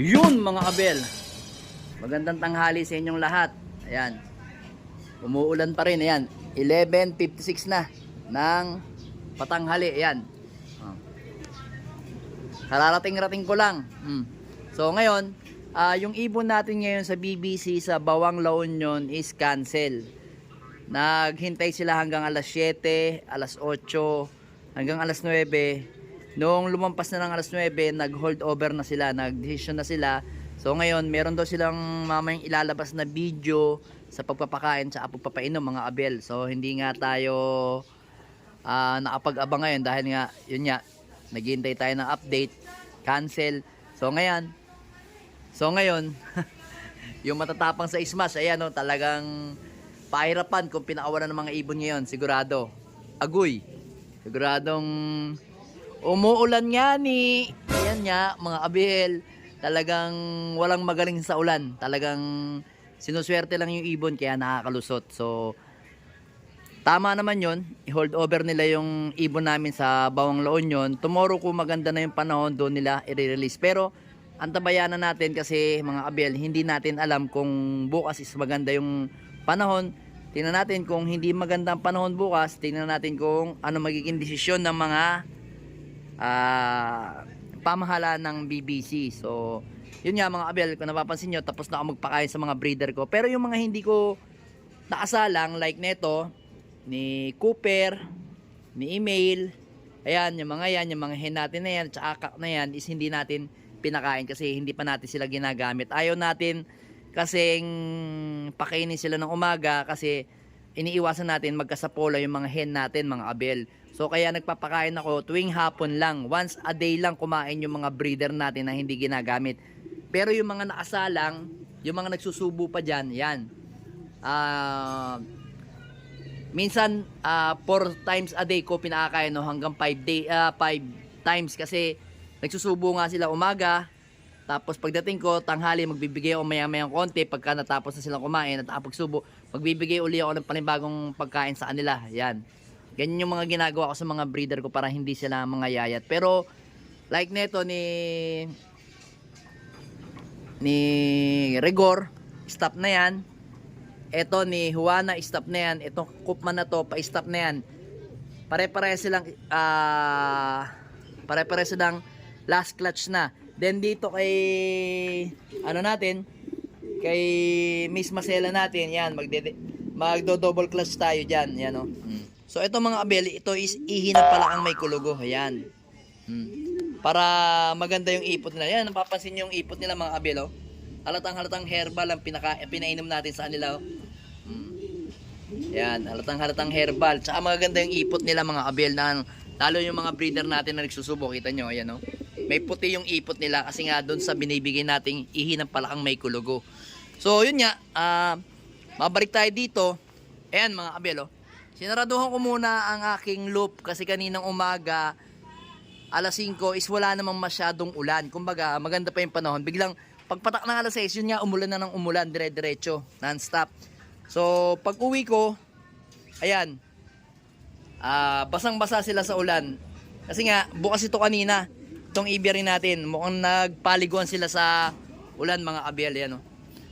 Yun mga abel. Magandang tanghali sa inyong lahat. Ayan. Umuulan pa rin. Ayan. 11.56 na ng patanghali. Ayan. Oh. Kararating-rating ko lang. Hmm. So ngayon, ah, yung ibon natin ngayon sa BBC sa Bawang La Union is cancel. Naghintay sila hanggang alas 7, alas 8, hanggang alas 9. Noong lumampas na ng alas 9, nag-hold over na sila, nag-decision na sila. So ngayon, meron daw silang mamayang ilalabas na video sa pagpapakain sa pagpapainom mga abel. So hindi nga tayo ah, nakapag-abang ngayon dahil nga, yun nga, naghihintay tayo ng update, cancel. So ngayon, so ngayon, yung matatapang sa ismas, ayan o, talagang pahirapan kung pinakawalan ng mga ibon ngayon, sigurado. Agoy. Siguradong umuulan nga ni. Ayan nga, mga abel. Talagang walang magaling sa ulan. Talagang sinuswerte lang yung ibon kaya nakakalusot. So, tama naman yon i-hold over nila yung ibon namin sa Bawang La Union. Tomorrow kung maganda na yung panahon, doon nila i-release. Pero, antabayanan natin kasi mga abel, hindi natin alam kung bukas is maganda yung panahon. Tingnan natin kung hindi maganda ang panahon bukas, tingnan natin kung ano magiging desisyon ng mga ah, pamahala ng BBC. So, yun nga mga abel, kung napapansin nyo, tapos na ako magpakain sa mga breeder ko. Pero yung mga hindi ko nakasalang, like neto, ni Cooper, ni Email, ayan, yung mga yan, yung mga hen natin na yan, tsaka na yan, is hindi natin pinakain kasi hindi pa natin sila ginagamit. Ayaw natin kasing pakainin sila ng umaga kasi iniiwasan natin magkasapola yung mga hen natin, mga abel. So kaya nagpapakain ako tuwing hapon lang. Once a day lang kumain yung mga breeder natin na hindi ginagamit. Pero yung mga nakasalang, yung mga nagsusubo pa dyan, yan. Ah... minsan ah, four times a day ko pinakakain no hanggang 5 day ah, five times kasi nagsusubo nga sila umaga tapos pagdating ko tanghali magbibigay ako maya-maya konti pagka natapos na silang kumain at nakapagsubo magbibigay uli ako ng panibagong pagkain sa kanila yan ganyan yung mga ginagawa ko sa mga breeder ko para hindi sila mga yayat pero like neto ni ni Rigor stop na yan Ito ni Juana, stop na yan. Itong Kupman na to, pa-stop na yan. Pare-pare silang, ah, pare-pare silang last clutch na. Then dito kay, ano natin, kay Miss Marcela natin, yan, magde magdo-double clutch tayo dyan, yan o. Mm. So ito mga abeli, ito is ihina pala ang may kulugo, ayan. Mm. Para maganda yung ipot nila. Yan, napapansin yung ipot nila mga abelo. Halatang halatang herbal ang pinaka, pinainom natin sa kanila. oh. Mm. Yan, halatang halatang herbal. Tsaka maganda yung ipot nila mga abel na lalo yung mga breeder natin na nagsusubo. Kita nyo, ayan oh. May puti yung ipot nila kasi nga doon sa binibigay nating ihinang palakang may kulugo. So yun nga, ah, mabalik tayo dito. Ayan mga abel oh. Sinaraduhan ko muna ang aking loop kasi kaninang umaga alas 5 is wala namang masyadong ulan. Kumbaga, maganda pa yung panahon. Biglang pagpatak ng alas 6, yun nga umulan na ng umulan dire-diretso, non-stop. So, pag uwi ko, ayan, ah basang-basa sila sa ulan. Kasi nga, bukas ito kanina, itong ibiyarin natin, mukhang nagpaliguan sila sa ulan mga abel, yan oh.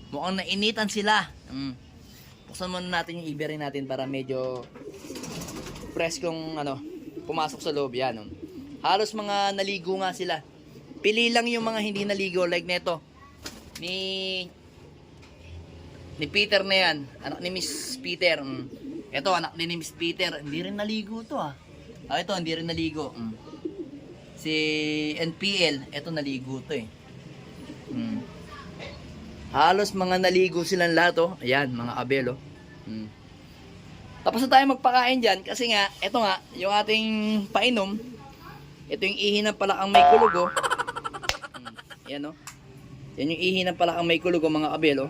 Mukhang nainitan sila. Mm. Buksan muna natin yung ibiyarin natin para medyo preskong ano, pumasok sa loob yan. Oh. Halos mga naligo nga sila. Pili lang yung mga hindi naligo like neto. Ni ni Peter na yan. Anak ni Miss Peter. Mm. Ito, anak ni Miss Peter. Hindi rin naligo to ah. Ah, ito, hindi rin naligo. Mm. Si NPL, ito naligo to eh. Halos mga naligo silang lahat oh. Ayan, mga abelo. Mm. Tapos na tayo magpakain dyan kasi nga, ito nga, yung ating painom, ito yung ihi ng palakang may kulugo. Mm. Yan oh. Yan yung ihi ng palakang may kulugo mga abelo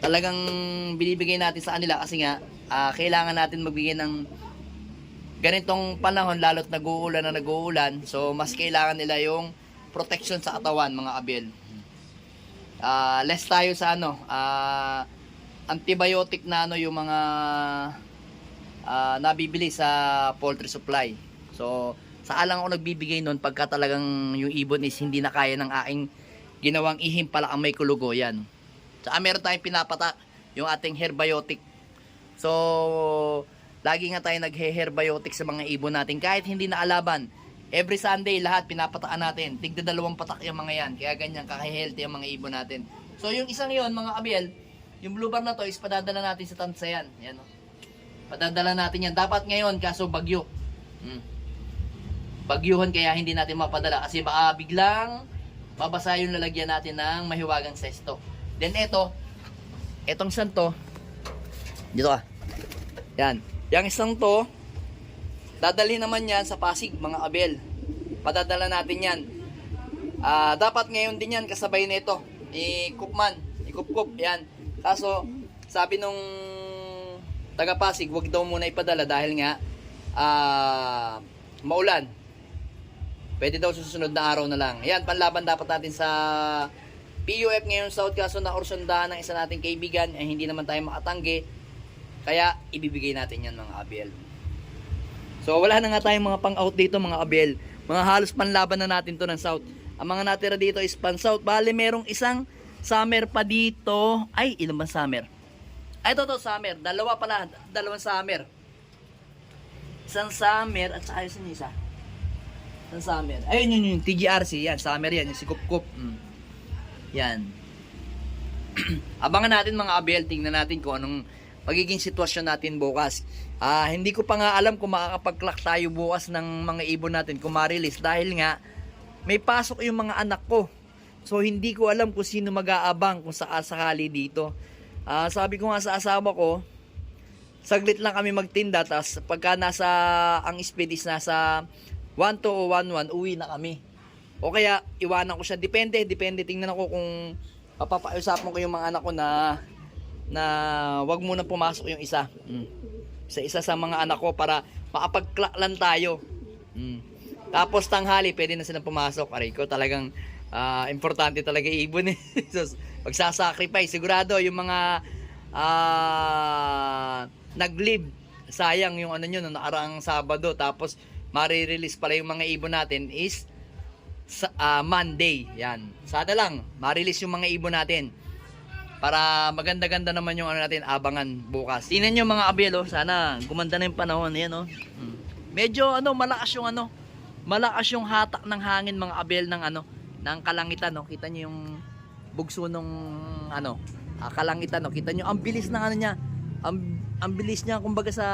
talagang binibigay natin sa kanila kasi nga ah, kailangan natin magbigay ng ganitong panahon lalo't nag-uulan na nag-uulan so mas kailangan nila yung protection sa katawan mga abel Ah, less tayo sa ano ah, antibiotic na ano yung mga ah, nabibili sa poultry supply so sa alang ako nagbibigay nun pagka talagang yung ibon is hindi na kaya ng aking ginawang ihim pala ang may kulugo yan. Tsaka meron tayong pinapata yung ating herbiotic. So, lagi nga tayo naghe-herbiotic sa mga ibon natin kahit hindi na alaban. Every Sunday, lahat pinapataan natin. Tigda dalawang patak yung mga yan. Kaya ganyan, kaka-healthy ang mga ibon natin. So, yung isang yon mga kabiel, yung blue bar na to is padadala natin sa Tansayan. Yan, oh. Padadala natin yan. Dapat ngayon, kaso bagyo. Hmm. Bagyuhan kaya hindi natin mapadala kasi baka biglang mabasa yung lalagyan natin ng mahiwagang sesto. Then eto, etong isang to, dito ka. Yan. Yang isang to, dadali naman yan sa Pasig, mga abel. Padadala natin yan. Ah, dapat ngayon din yan kasabay nito. Ikupman, ikup-kup, yan. Kaso, sabi nung taga Pasig, wag daw muna ipadala dahil nga ah, maulan. Pwede daw susunod na araw na lang. Ayan, panlaban dapat natin sa PUF ngayon South kaso na orsundahan ng isa nating kaibigan ay hindi naman tayo makatanggi. Kaya ibibigay natin yan mga abel. So wala na nga tayong mga pang-out dito mga abel. Mga halos panlaban na natin to ng South. Ang mga natira dito is pan South. Bale merong isang summer pa dito. Ay, ilan ba summer? Ay, ito to summer. Dalawa pala. Dalawang summer. Isang summer at saka yung isa. Isang summer. Ayun yun yun. TGRC. Yan. Summer yan. Yung si Kup Kup. Mm. Yan. Abangan natin mga abel. Tingnan natin kung anong magiging sitwasyon natin bukas. Ah, hindi ko pa nga alam kung makakapag-clock tayo bukas ng mga ibon natin kung ma-release dahil nga may pasok yung mga anak ko. So hindi ko alam kung sino mag-aabang kung saan sakali dito. Ah, sabi ko nga sa asawa ko, saglit lang kami magtinda tas pagka nasa ang speed is nasa 1 to 1 1 uwi na kami. O kaya iwanan ko siya depende, depende tingnan ako kung papakiusapan ko yung mga anak ko na na wag muna pumasok yung isa. Mm. Isa-isa sa mga anak ko para makapag-clock lang tayo. Mm. Tapos tanghali, pwede na silang pumasok. Aray ko, talagang ah, importante talaga ibon eh. so, magsasacrifice. Sigurado, yung mga ah, nag-live, sayang yung ano nyo, no, nakaraang Sabado. Tapos, marirelease pala yung mga ibon natin is sa, ah, Monday. Yan. Sana lang, ma-release yung mga ibon natin. Para maganda-ganda naman yung ano natin, abangan bukas. Tingnan nyo mga abelo, sana gumanda na yung panahon. Yan, oh. Mm. Medyo ano, malakas yung ano, malakas yung hatak ng hangin mga abel ng ano, ng kalangitan, no. Kita nyo yung bugso nung ano, ah, kalangitan, no. Kita nyo, ang bilis ng ano niya. Ang, ang bilis niya, kumbaga sa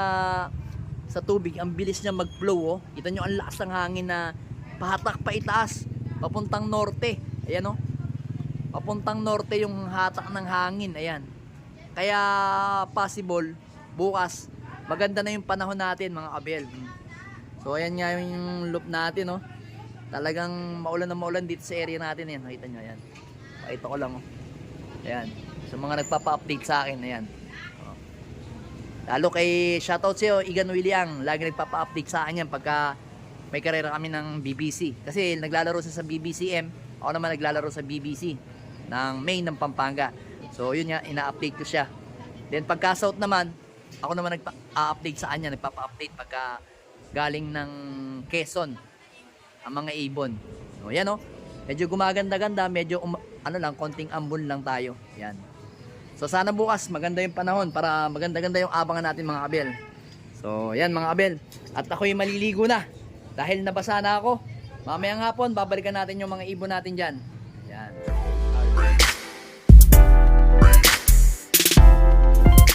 sa tubig, ang bilis niya mag-flow, oh. Kita nyo, ang lakas ng hangin na pahatak pa itaas, papuntang norte. Ayan, oh. Papuntang norte yung hatak ng hangin, ayan. Kaya possible, bukas, maganda na yung panahon natin, mga abel. So, ayan nga yung loop natin, oh. Talagang maulan na maulan dito sa area natin, ayan. Nakita nyo, ayan. Pakita ko lang, oh. Ayan. So, mga nagpapa-update sa akin, ayan. Oh. Lalo kay shoutout sa'yo, Igan William. Lagi nagpapa-update sa akin yan pagka may karera kami ng BBC. Kasi naglalaro siya sa BBCM. Ako naman naglalaro sa BBC ng main ng Pampanga. So yun nga, ina-update ko siya. Then pagka South naman, ako naman nagpa-update sa kanya, nagpapa-update pagka galing ng Quezon ang mga ibon. So yan oh. Medyo gumaganda-ganda, medyo um, ano lang, konting ambon lang tayo. Yan. So sana bukas maganda yung panahon para maganda-ganda yung abangan natin mga abel. So yan mga abel. At ako'y maliligo na. Dahil nabasa na ako. Mamayang hapon, babalikan natin yung mga ibon natin dyan. Yan.